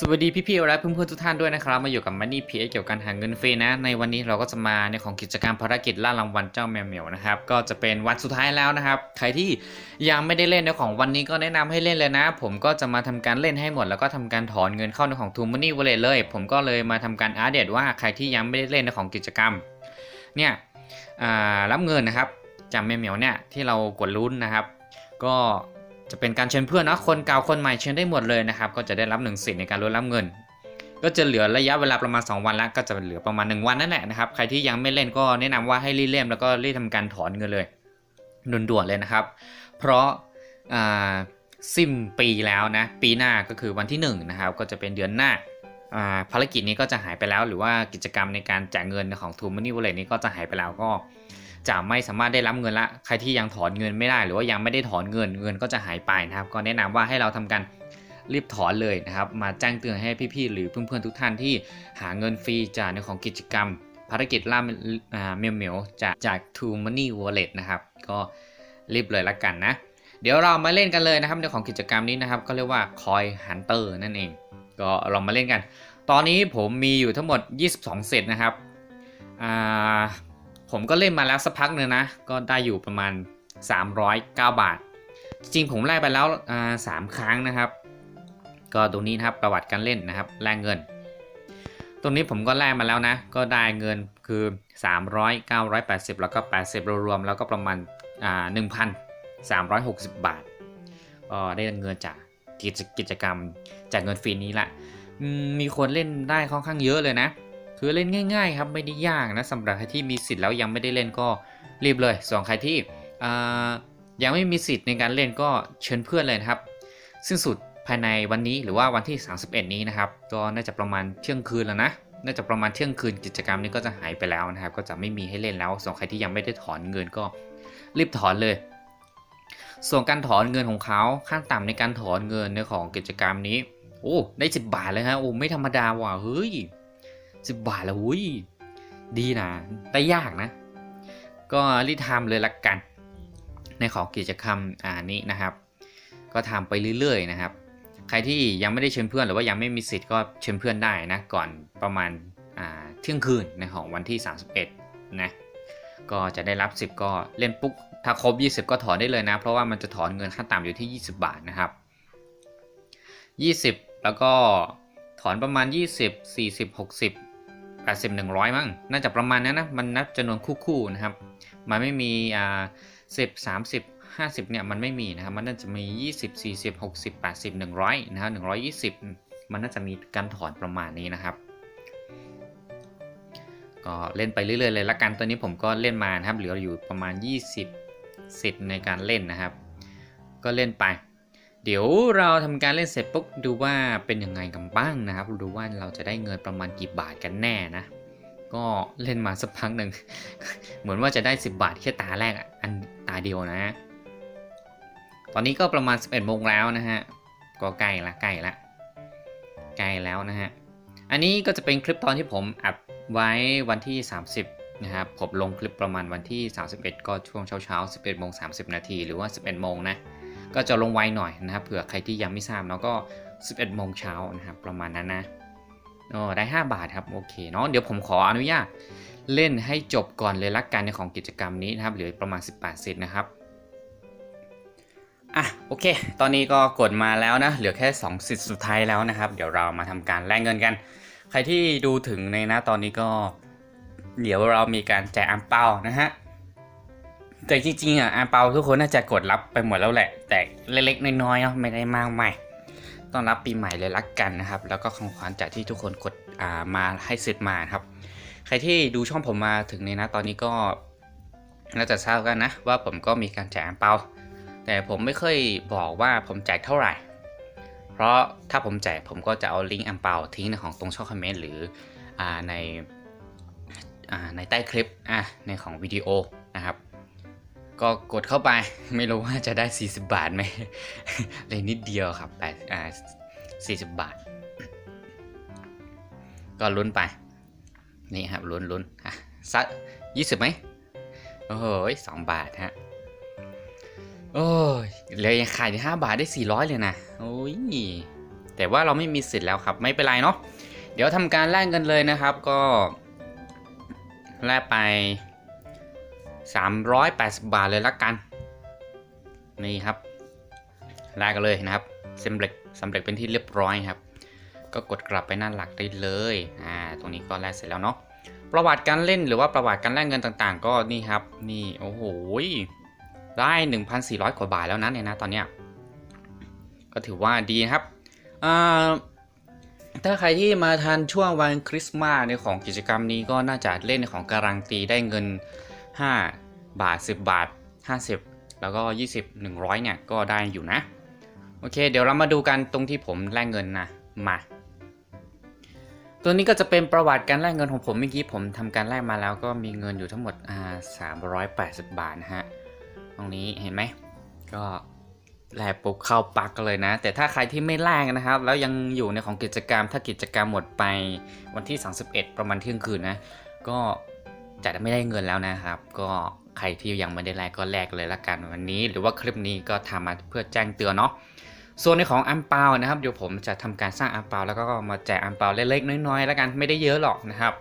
สวัสดีพี่ๆและเพื่อนๆทุกท่านด้วยนะครับ มาอยู่กับมันนี่พีเกี่ยวกับการหาเงินฟรีนะ ในวันนี้เราก็จะมาในของกิจกรรมภารกิจล่ารางวัลเจ้าแมวเหมียวนะครับ ก็จะเป็นวันสุดท้ายแล้วนะครับ ใครที่ยังไม่ได้เล่นในของวันนี้ก็แนะนำให้เล่นเลยนะ ผมก็จะมาทำการเล่นให้หมด แล้วก็ทำการถอนเงินเข้าในของ t ูม Money Wallet เลย ผมก็เลยมาทำการอาร์เดตว่าใครที่ยังไม่ได้เล่นในของกิจกรรม เนี่ยรับเงินนะครับจากแมวเหมียวเนี่ยที่เรากดลุ้นนะครับ ก็ จะเป็นการเชิญเพื่อนนะคนเก่าคนใหม่เชิญได้หมดเลยนะครับ ก็จะได้รับหนึ่งสิทธิ์ในการลุ้นรับเงิน ก็จะเหลือระยะเวลาประมาณ 2 วันแล้ว ก็จะเหลือประมาณ 1 วันนั่นแหละนะครับ ใครที่ยังไม่เล่นก็แนะนำว่าให้รีบเล่นแล้วก็รีบทำการถอนเงินเลยด่วนๆเลยนะครับ เพราะาสิ้นปีแล้วนะ ปีหน้าก็คือวันที่1นะครับ ก็จะเป็นเดือนหน้าาภารกิจนี้ก็จะหายไปแล้ว หรือว่ากิจกรรมในการแจกเงินของ t ู Money Wallet นี้ก็จะหายไปแล้วก็ จะไม่สามารถได้รับเงินละ ใครที่ยังถอนเงินไม่ได้ หรือว่ายังไม่ได้ถอนเงินเงินก็จะหายไปนะครับ ก็แนะนำว่าให้เราทำการรีบถอนเลยนะครับ มาแจ้งเตือนให้พี่ๆหรือเพื่อนๆทุกท่านที่หาเงินฟรีจากในของกิจกรรม ภารกิจล่าเมียวเมียวๆจากจาก True Money Wallet นะครับ ก็รีบเลยละกันนะ เดี๋ยวเรามาเล่นกันเลยนะครับในของกิจกรรมนี้นะครับ ก็เรียกว่า Coin Hunter นั่นเอง ก็เรามาเล่นกัน ตอนนี้ผมมีอยู่ทั้งหมด 22 เซตนะครับอ่า ผมก็เล่นมาแล้วสักพักหนึ่งนะ ก็ได้อยู่ประมาณ 309 บาท จริงผมแลกไปแล้วสามครั้งนะครับ ก็ตรงนี้นะครับประวัติการเล่นนะครับแลกเงิน ตรงนี้ผมก็แลกมาแล้วนะ ก็ได้เงินคือ 300 980 แล้วก็ 80 รวมๆแล้วก็ประมาณอ่า1,360 บาทก็ได้เงินจากกิจกรรมจากเงินฟรีนี้แหละมีคนเล่นได้ค่อนข้างเยอะเลยนะ คือเล่นง่าย ๆ ครับไม่ได้ยากนะสำหรับใครที่มีสิทธิ์แล้วยังไม่ได้เล่นก็รีบเลย ส่วนใครที่ยังไม่มีสิทธิ์ในการเล่นก็เชิญเพื่อนเลยนะครับ สิ้นสุดภายในวันนี้หรือว่าวันที่ 31 นี้นะครับก็น่าจะประมาณเที่ยงคืนแล้วนะน่าจะประมาณเที่ยงคืนกิจกรรมนี้ก็จะหายไปแล้วนะครับ ก็จะไม่มีให้เล่นแล้ว ส่วนใครที่ยังไม่ได้ถอนเงินก็รีบถอนเลย ส่วนการถอนเงินของเขาขั้นต่ำในการถอนเงินในของกิจกรรมนี้ โอ้ได้ 10 บาทเลยฮะโอ้ไม่ธรรมดาว่ะเฮ้ย 10บาทแล้วอุ้ยดีนะแต่ยากนะ ก็รีบทำเลยละกัน ในของกิจกรรมอ่านี้นะครับ ก็ทำไปเรื่อยๆนะครับ ใครที่ยังไม่ได้เชิญเพื่อนหรือว่ายังไม่มีสิทธิ์ก็เชิญเพื่อนได้นะ ก่อนประมาณอ่าเที่ยงคืนในของวันที่ 31นะก็จะได้รับ 10 ก็เล่นปุ๊บถ้าครบ 20 ก็ถอนได้เลยนะ เพราะว่ามันจะถอนเงินขั้นต่ำอยู่ที่ 20 บาทนะครับ 20 แล้วก็ถอนประมาณ 20 40 60 80 100 มั้งน่าจะประมาณนั้นนะมันนับจำนวนคู่ๆนะครับ มันไม่มีอ่า10 30 50เนี่ยมันไม่มีนะครับ มันน่าจะมี 20 40 60 80 100นะครับ120 มันน่าจะมีการถอนประมาณนี้นะครับก็เล่นไปเรื่อยๆเลยละกันตอนนี้ผมก็เล่นมานะครับเหลืออยู่ประมาณ 20สิทธิ์ในการเล่นนะครับ ก็เล่นไป เดี๋ยวเราทำการเล่นเสร็จปุ๊บดูว่าเป็นยังไงกันบ้างนะครับ ดูว่าเราจะได้เงินประมาณกี่บาทกันแน่นะ ก็เล่นมาสักพักหนึ่ง เหมือนว่าจะได้ 10 บาทแค่ตาแรกอะอันตาเดียวนะ ตอนนี้ก็ประมาณ 11โมงแล้วนะฮะ ก็ใกล้ละใกล้ละใกล้แล้วนะฮะ อันนี้ก็จะเป็นคลิปตอนที่ผมอัดไว้วันที่ 30 นะครับ ผมลงคลิปประมาณวันที่ 31 ก็ช่วงเช้าเช้าๆ11โมง30 นาทีหรือว่า 11โมงนะ ก็จะลงไวหน่อยนะครับเผื่อใครที่ยังไม่ทราบเนาะก็ 11โมงเช้านะครับประมาณนั้นนะโอ้ได้ 5 บาทครับโอเคเนาะเดี๋ยวผมขออนุญาตเล่นให้จบก่อนเลยละกันในของกิจกรรมนี้นะครับเหลือประมาณ 18สิทธิ์นะครับอะโอเค ตอนนี้ก็กดมาแล้วนะ เหลือแค่2สิทธิ์สุดท้ายแล้วนะครับ เดี๋ยวเรามาทำการแลกเงินกัน ใครที่ดูถึงในนะตอนนี้ก็ เดี๋ยวเรามีการแจกอังเปานะฮะ แต่จริงๆอะอังเปาทุกคนน่าจะกดรับไปหมดแล้วแหละ แต่เล็กๆน้อยๆเนาะไม่ได้มากใหมายต้อนรับปีใหม่เลยละกันนะครับ แล้วก็ของขวัญจากที่ทุกคนกดอ่ามาให้สร็จมาครับ ใครที่ดูช่องผมมาถึงในนะตอนนี้ก็น่าจะทราบกันนะ ว่าผมก็มีการแจกอังเปา แต่ผมไม่เคยบอกว่าผมแจกเท่าไหร่ เพราะถ้าผมแจกผมก็จะเอาลิงก์อังเปาทิ้งในของตรงช่องคอมเมนต์หรืออ่าในอ่าในใต้คลิปอะในของวิดีโอนะครับ ก็กดเข้าไปไม่รู้ว่าจะได้ 40 บาทไหมเลยนิดเดียวครับแปดอ่า40บาท ก็ลุ้นไป นี่ครับลุ้นลุ้นอะสักยี่สิบไหมโอ้โหสองบาทฮะโอ้ยเลยยังขายได้ห้าบาทได้สี่ร้อยเลยนะโอ้ยแต่ว่าเราไม่มีสิทธิ์แล้วครับไม่เป็นไรเนาะเดี๋ยวทำการแลกเงินเลยนะครับก็แลกไป 380 บาทเลยละกัน นี่ครับแลกกันเลยนะครับสำเร็จสำเร็จเป็นที่เรียบร้อยครับ ก็กดกลับไปหน้าหลักได้เลยอ่าตรงนี้ก็แลกเสร็จแล้วเนาะประวัติการเล่นหรือว่าประวัติการแลกเงินต่างๆ ก็นี่ครับ นี่โอ้โหได้ 1,400 กว่าบาทแล้วนะเนี่ยนะตอนเนี้ยก็ถือว่าดีครับอ่าถ้าใครที่มาทันช่วงวันคริสต์มาสในของกิจกรรมนี้ก็น่าจะเล่นในของการังตีได้เงิน 5 บาท 10 บาท 50 แล้วก็ 20 100 เนี่ย ก็ได้อยู่นะ โอเค เดี๋ยวเรามาดูกันตรงที่ผมแลกเงินนะ มา ตัวนี้ก็จะเป็นประวัติการแลกเงินของผมเมื่อกี้ผมทำการแลกมาแล้วก็มีเงินอยู่ทั้งหมดอ่า380 บาทนะฮะ ตรงนี้เห็นไหม ก็แลกปุ๊บเข้าปักกันเลยนะ แต่ถ้าใครที่ไม่แลกนะครับ แล้วยังอยู่ในของกิจกรรมถ้ากิจกรรมหมดไปวันที่ 31 ประมาณเที่ยงคืนนะ ก็ จะไม่ได้เงินแล้วนะครับ ก็ใครที่ยังไม่ได้แลกก็แลกเลยละกันวันนี้ หรือว่าคลิปนี้ก็ทำมาเพื่อแจ้งเตือนเนาะส่วนในของอัมเปานะครับเดี๋ยวผมจะทำการสร้างอัมเปาแล้วก็มาแจกอัมเปาเล็กๆน้อยๆแล้วกันไม่ได้เยอะหรอกนะครับ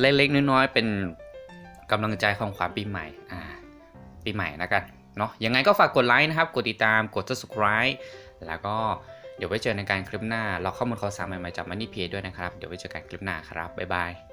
เล็กๆน้อยๆเป็นกำลังใจของขวัญปีใหม่อ่าปีใหม่แล้วกันเนาะยังไงก็ฝากกดไลค์นะครับ กดติดตามกด subscribe แล้วก็เดี๋ยวไว้เจอในการคลิปหน้า เราข้อมูลข่าวสารใหม่ๆจากมันนี่เพียด้วยนะครับ เดี๋ยวไว้เจอกันคลิปหน้าครับ บ๊ายบาย